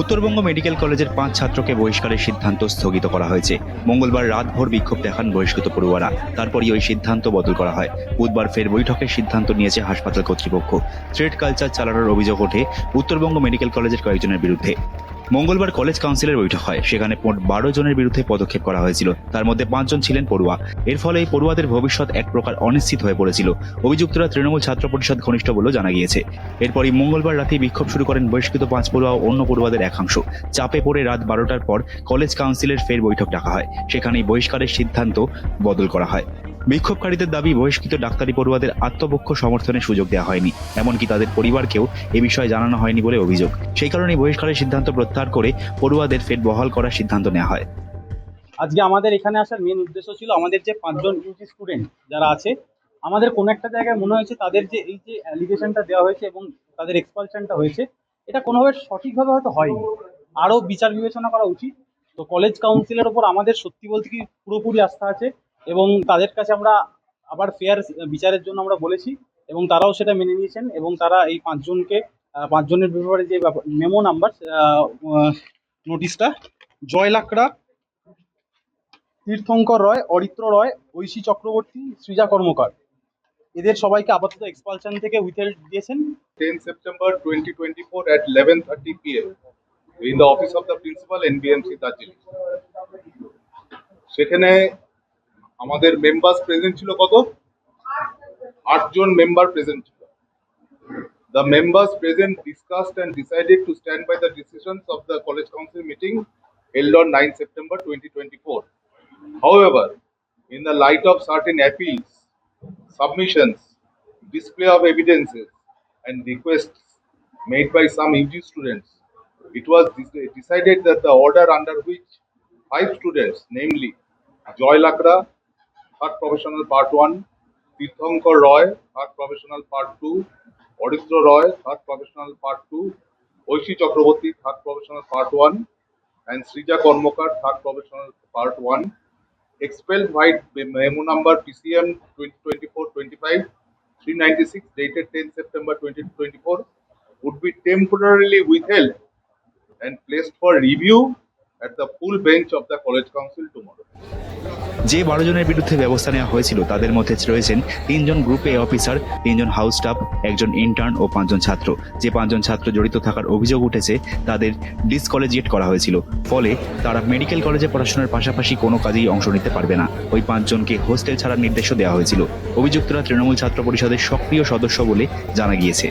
Uttarbanga medical কলেজের পাঁচ ছাত্রকে বহিষ্কারের সিদ্ধান্ত স্থগিত করা হয়েছে। মঙ্গলবার রাতভর বিক্ষোভ দেখান বহিষ্কৃত পড়ুয়ারা। তারপরই ওই সিদ্ধান্ত বদল করা হয়। বুধবার ফের বৈঠকের সিদ্ধান্ত নিয়েছে হাসপাতাল কর্তৃপক্ষ। থ্রেড কালচার চালানোর অভিযোগ ওঠে উত্তরবঙ্গ মেডিকেল কলেজের কয়েকজনের বিরুদ্ধে। মঙ্গলবার কলেজ কাউন্সিলের বৈঠক হয়। সেখানে মোট বারো জনের বিরুদ্ধে পদক্ষেপ করা হয়েছিল। তার মধ্যে পাঁচজন ছিলেন পড়ুয়া। এর ফলে এই পড়ুয়াদের ভবিষ্যৎ এক প্রকার অনিশ্চিত হয়ে পড়েছিল। অভিযুক্তরা তৃণমূল ছাত্র পরিষদ ঘনিষ্ঠ বলেও জানা গিয়েছে। এরপরই মঙ্গলবার রাতে বিক্ষোভ শুরু করেন বহিষ্কৃত পাঁচ পড়ুয়া ও অন্য পড়ুয়াদের একাংশ। চাপে পড়ে রাত বারোটার পর কলেজ কাউন্সিলের ফের বৈঠক ডাকা হয়। সেখানেই বহিষ্কারের সিদ্ধান্ত বদল করা হয়। বিক্ষোভকারীদের দাবি বহিষ্কৃত ডাক্তারি পড়ুয়াদের আত্মপক্ষ সমর্থনের সুযোগ দেওয়া হয়নি। এমনকি তাদের পরিবারকেও এ বিষয়ে জানানো হয়নি বলে অভিযোগ। সেই কারণেই বহিষ্কারের সিদ্ধান্ত প্রত্যাহার করে পড়ুয়াদের ফের বহাল করার সিদ্ধান্ত নেওয়া হয়। আজকে আমাদের এখানে আসার মেন উদ্দেশ্য ছিল আমাদের যে পাঁচজন ইউজি স্টুডেন্ট যারা আছে, আমাদের কোনো একটা জায়গায় মনে হয়েছে তাদের যে এই যে অ্যালিগেশনটা দেওয়া হয়েছে এবং তাদের এক্সপালশনটা হয়েছে, এটা কোনোভাবে সঠিকভাবে হয়তো হয়নি। আরও বিচার বিবেচনা করা উচিত। তো কলেজ কাউন্সিলের ওপর আমাদের সত্যি বলতে কি পুরোপুরি আস্থা আছে। এবং তাদের কাছে আমরা আবার ফেয়ার বিচারের জন্য আমরা বলেছি এবং তারাও সেটা মেনে নিয়েছেন এবং তারা এই পাঁচজনকে পাঁচজনের ব্যাপারে যে মেমো নাম্বার নোটিশটা জয় লাকড়া তীর্থঙ্কর রয়, অরিত্র রয়, ঐশী চক্রবর্তী, সৃজা কর্মকার এদের সবাইকে আপাতত এক্সপালশন থেকে উইথহেল্ড দিয়েছেন 10 September 2024 at 11:30 p.m. in the office of the principal NBMC Darjeeling. সেখানে আমাদের মেম্বার্স প্রেজেন্ট ছিল কত আটজন মেম্বার প্রেজেন্ট ছিল The members present discussed and decided to stand by the decisions of the college council meeting held on 9 September 2024. However, in the light of certain appeals, submissions, display of evidences, and requests made by some UG students, it was de- decided that the order under which five students, namely Joy Lakra, art professional part one Tirthankar Roy art professional part two Aritra Roy art professional part two Aishi Chakraborty third professional part one and Srija Karmakar third professional part one expelled by memo number PCM 2024-25 396 dated 10 September 2024 would be temporarily withheld and placed for review যে বারো জনের বিরুদ্ধে ব্যবস্থা নেওয়া হয়েছিল, তাদের মধ্যে রয়েছেন তিনজন গ্রুপ এ অফিসার, তিনজন হাউস স্টাফ একজন ইন্টার্ন ও পাঁচজন ছাত্র। যে পাঁচজন ছাত্র জড়িত থাকার অভিযোগ উঠেছে, তাদের ডিসকলেজিয়েট করা হয়েছিল। ফলে তারা মেডিকেল কলেজে পড়াশোনার পাশাপাশি কোনো কাজেই অংশ নিতে পারবে না। ওই পাঁচজনকে হোস্টেল ছাড়ার নির্দেশও দেওয়া হয়েছিল। অভিযুক্তরা তৃণমূল ছাত্র পরিষদের সক্রিয় সদস্য বলে জানা গিয়েছে।